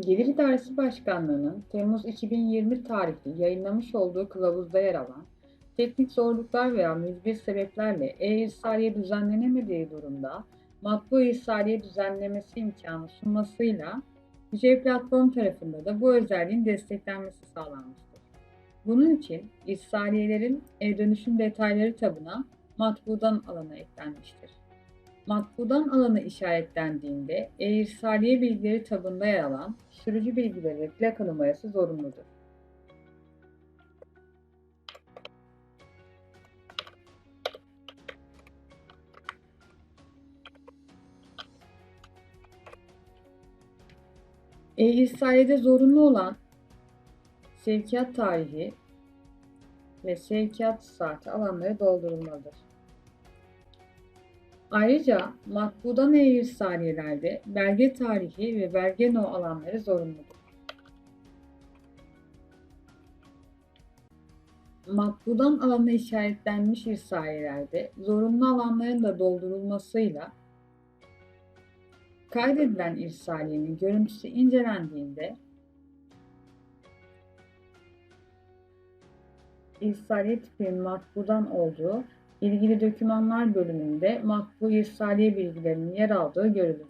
Gelir İdaresi Başkanlığı'nın Temmuz 2020 tarihli yayınlamış olduğu kılavuzda yer alan teknik zorluklar veya mücbir sebeplerle e-irsaliye düzenlenemediği durumda matbu irsaliye düzenlemesi imkanı sunmasıyla Yüce Platform tarafında da bu özelliğin desteklenmesi sağlanmıştır. Bunun için irsaliyelerin e-dönüşüm detayları tabına matbudan alana eklenmiştir. Matbudan alanı işaretlendiğinde e-irsaliye bilgileri tabında yer alan sürücü bilgileri ve plaka numarası zorunludur. E-irsaliyede zorunlu olan sevkiyat tarihi ve sevkiyat saati alanları doldurulmalıdır. Ayrıca matbudan e-irsaliyelerde belge tarihi ve belge no alanları zorunludur. Matbudan alana işaretlenmiş irsaliyelerde zorunlu alanların da doldurulmasıyla kaydedilen irsaliyenin görüntüsü incelendiğinde irsaliye tipinin matbudan olduğu ilgili dokümanlar bölümünde matbu irsaliye bilgilerinin yer aldığı görülür.